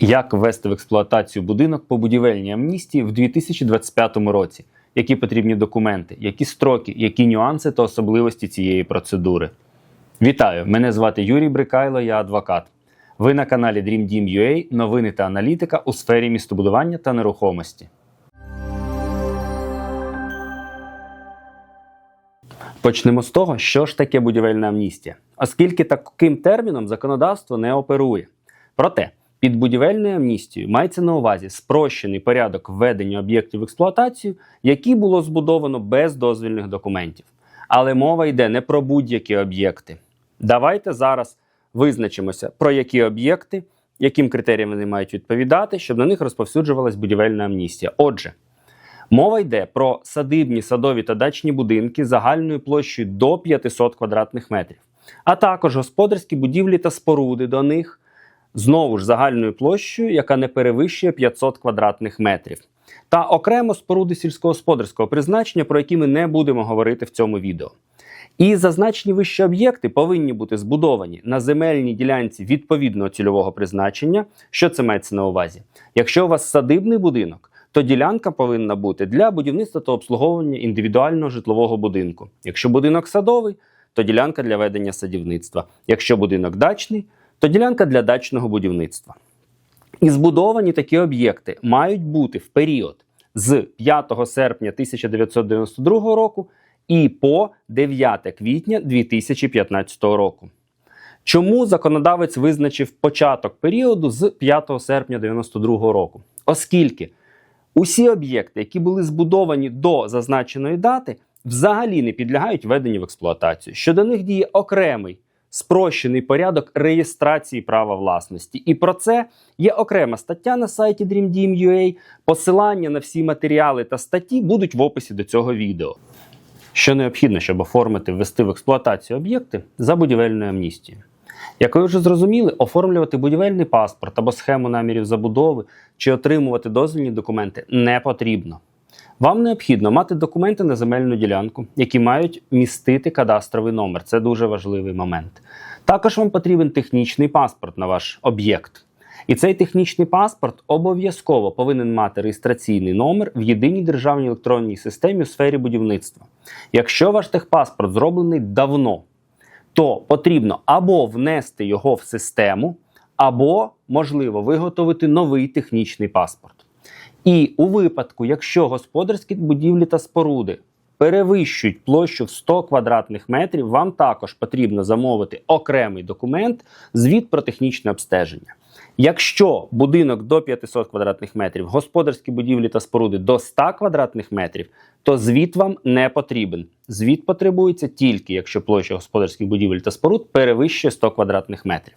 Як ввести в експлуатацію будинок по будівельній амністії в 2025 році? Які потрібні документи, які строки, які нюанси та особливості цієї процедури? Вітаю! Мене звати Юрій Брикайло, я адвокат. Ви на каналі Dream Team UA, новини та аналітика у сфері містобудування та нерухомості. Почнемо з того, що ж таке будівельна амністія, оскільки таким терміном законодавство не оперує. Проте під будівельною амністією мається на увазі спрощений порядок введення об'єктів в експлуатацію, які було збудовано без дозвільних документів. Але мова йде не про будь-які об'єкти. Давайте зараз визначимося, про які об'єкти, яким критеріям вони мають відповідати, щоб на них розповсюджувалась будівельна амністія. Отже, Мова йде про садибні, садові та дачні будинки загальною площею до 500 квадратних метрів, а також господарські будівлі та споруди до них знову ж загальною площею, яка не перевищує 500 квадратних метрів, та окремо споруди сільськогосподарського призначення, про які ми не будемо говорити в цьому відео. І зазначені вищі об'єкти повинні бути збудовані на земельній ділянці відповідного цільового призначення. Що це мається на увазі? Якщо у вас садибний будинок, то ділянка повинна бути для будівництва та обслуговування індивідуального житлового будинку. Якщо будинок садовий, то ділянка для ведення садівництва. Якщо будинок дачний, то ділянка для дачного будівництва. І збудовані такі об'єкти мають бути в період з 5 серпня 1992 року і по 9 квітня 2015 року. Чому законодавець визначив початок періоду з 5 серпня 1992 року? Оскільки Усі об'єкти, які були збудовані до зазначеної дати, взагалі не підлягають введенню в експлуатацію. Щодо них діє окремий спрощений порядок реєстрації права власності. І про це є окрема стаття на сайті DreamDeam.ua. Посилання на всі матеріали та статті будуть в описі до цього відео. Що необхідно, щоб оформити ввести в експлуатацію об'єкти за будівельною амністією. Як ви вже зрозуміли, оформлювати будівельний паспорт або схему намірів забудови чи отримувати дозвільні документи не потрібно. Вам необхідно мати документи на земельну ділянку, які мають містити кадастровий номер. Це дуже важливий момент. Також вам потрібен технічний паспорт на ваш об'єкт. І цей технічний паспорт обов'язково повинен мати реєстраційний номер в єдиній державній електронній системі у сфері будівництва. Якщо ваш техпаспорт зроблений давно, то потрібно або внести його в систему, або, можливо, виготовити новий технічний паспорт. І у випадку, якщо господарські будівлі та споруди перевищують площу в 100 квадратних метрів, вам також потрібно замовити окремий документ звіт про технічне обстеження. Якщо будинок до 500 квадратних метрів, господарські будівлі та споруди до 100 квадратних метрів, то звіт вам не потрібен. Звіт потребується тільки якщо площа господарських будівель та споруд перевищує 100 квадратних метрів.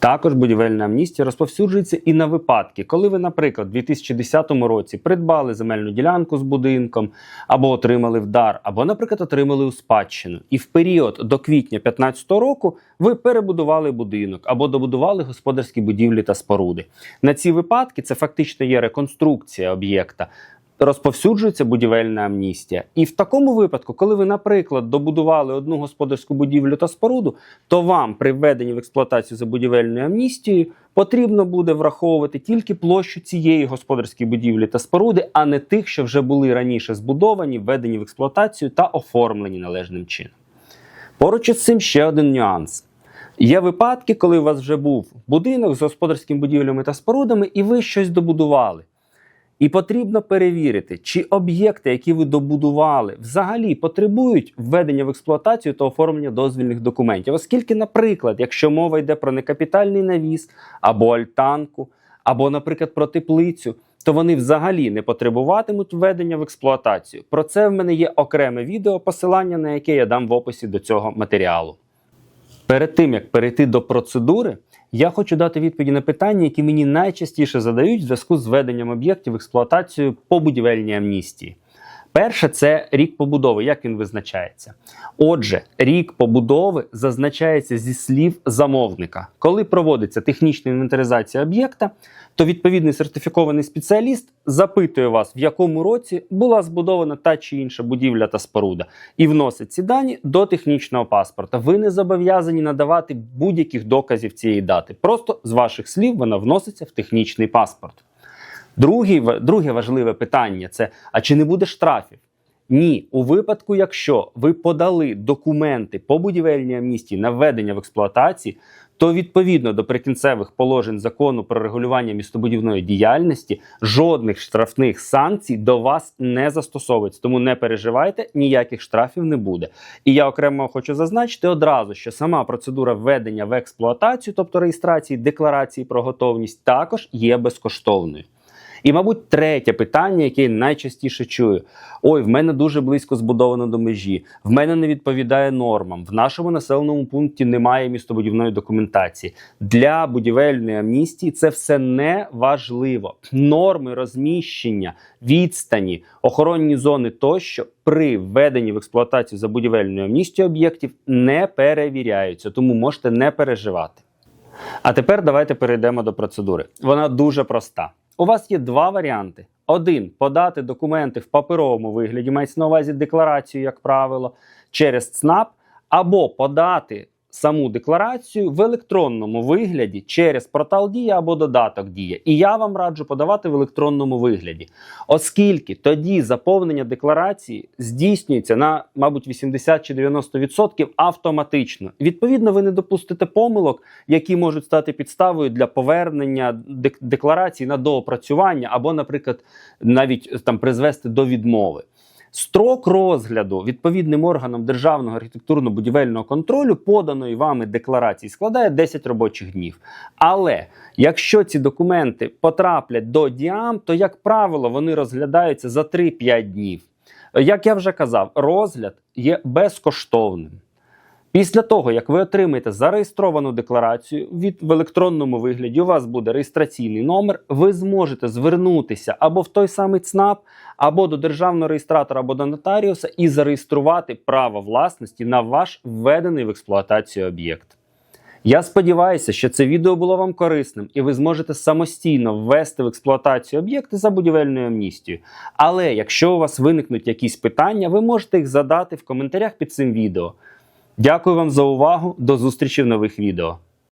Також будівельна амністія розповсюджується і на випадки, коли ви, наприклад, у 2010 році придбали земельну ділянку з будинком, або отримали в дар, або, наприклад, отримали у спадщину. І в період до квітня 2015 року ви перебудували будинок або добудували господарські будівлі та споруди. На ці випадки це фактично є реконструкція об'єкта розповсюджується будівельна амністія. І в такому випадку, коли ви, наприклад, добудували одну господарську будівлю та споруду, то вам при введенні в експлуатацію за будівельною амністією потрібно буде враховувати тільки площу цієї господарської будівлі та споруди, а не тих, що вже були раніше збудовані, введені в експлуатацію та оформлені належним чином. Поруч із цим ще один нюанс. Є випадки, коли у вас вже був будинок з господарськими будівлями та спорудами, і ви щось добудували. І потрібно перевірити, чи об'єкти, які ви добудували, взагалі потребують введення в експлуатацію та оформлення дозвільних документів. Оскільки, наприклад, якщо мова йде про некапітальний навіс або альтанку, або, наприклад, про теплицю, то вони взагалі не потребуватимуть введення в експлуатацію. Про це в мене є окреме відео, посилання на яке я дам в описі до цього матеріалу. Перед тим як перейти до процедури, я хочу дати відповіді на питання, які мені найчастіше задають в зв'язку з введенням об'єктів в експлуатацію по будівельній амністії. Перше це рік побудови. Як він визначається? Отже, рік побудови зазначається зі слів замовника. Коли проводиться технічна інвентаризація об'єкта, то відповідний сертифікований спеціаліст запитує вас, в якому році була збудована та чи інша будівля та споруда, і вносить ці дані до технічного паспорта. Ви не зобов'язані надавати будь-яких доказів цієї дати. Просто з ваших слів вона вноситься в технічний паспорт. Другий, друге важливе питання це: а чи не буде штрафів? Ні, у випадку, якщо ви подали документи по будівельній амністії на введення в експлуатації, то відповідно до прикінцевих положень закону про регулювання містобудівної діяльності жодних штрафних санкцій до вас не застосовується. Тому не переживайте, ніяких штрафів не буде. І я окремо хочу зазначити одразу, що сама процедура введення в експлуатацію, тобто реєстрації декларації про готовність, також є безкоштовною. І, мабуть, третє питання, яке я найчастіше чую: ой, в мене дуже близько збудовано до межі, в мене не відповідає нормам. В нашому населеному пункті немає містобудівної документації. Для будівельної амністії це все не важливо. Норми розміщення, відстані, охоронні зони тощо при введенні в експлуатацію за будівельною амністією об'єктів не перевіряються, тому можете не переживати. А тепер давайте перейдемо до процедури. Вона дуже проста. У вас є два варіанти: один подати документи в паперовому вигляді, мається на увазі декларацію, як правило, через ЦНАП, або подати саму декларацію в електронному вигляді через портал Дія або додаток Дія. І я вам раджу подавати в електронному вигляді, оскільки тоді заповнення декларації здійснюється на, мабуть, 80 чи 90% автоматично. Відповідно, ви не допустите помилок, які можуть стати підставою для повернення декларації на доопрацювання, або, наприклад, навіть там призвести до відмови. Строк розгляду відповідним органом державного архітектурно-будівельного контролю поданої вами декларації складає 10 робочих днів. Але якщо ці документи потраплять до діам, то як правило вони розглядаються за 3-5 днів. Як я вже казав, розгляд є безкоштовним. Після того, як ви отримаєте зареєстровану декларацію від в електронному вигляді, у вас буде реєстраційний номер. Ви зможете звернутися або в той самий ЦНАП, або до державного реєстратора, або до нотаріуса і зареєструвати право власності на ваш введений в експлуатацію об'єкт. Я сподіваюся, що це відео було вам корисним, і ви зможете самостійно ввести в експлуатацію об'єкти за будівельною амністією. Але якщо у вас виникнуть якісь питання, ви можете їх задати в коментарях під цим відео. Дякую вам за увагу. До зустрічі в нових відео.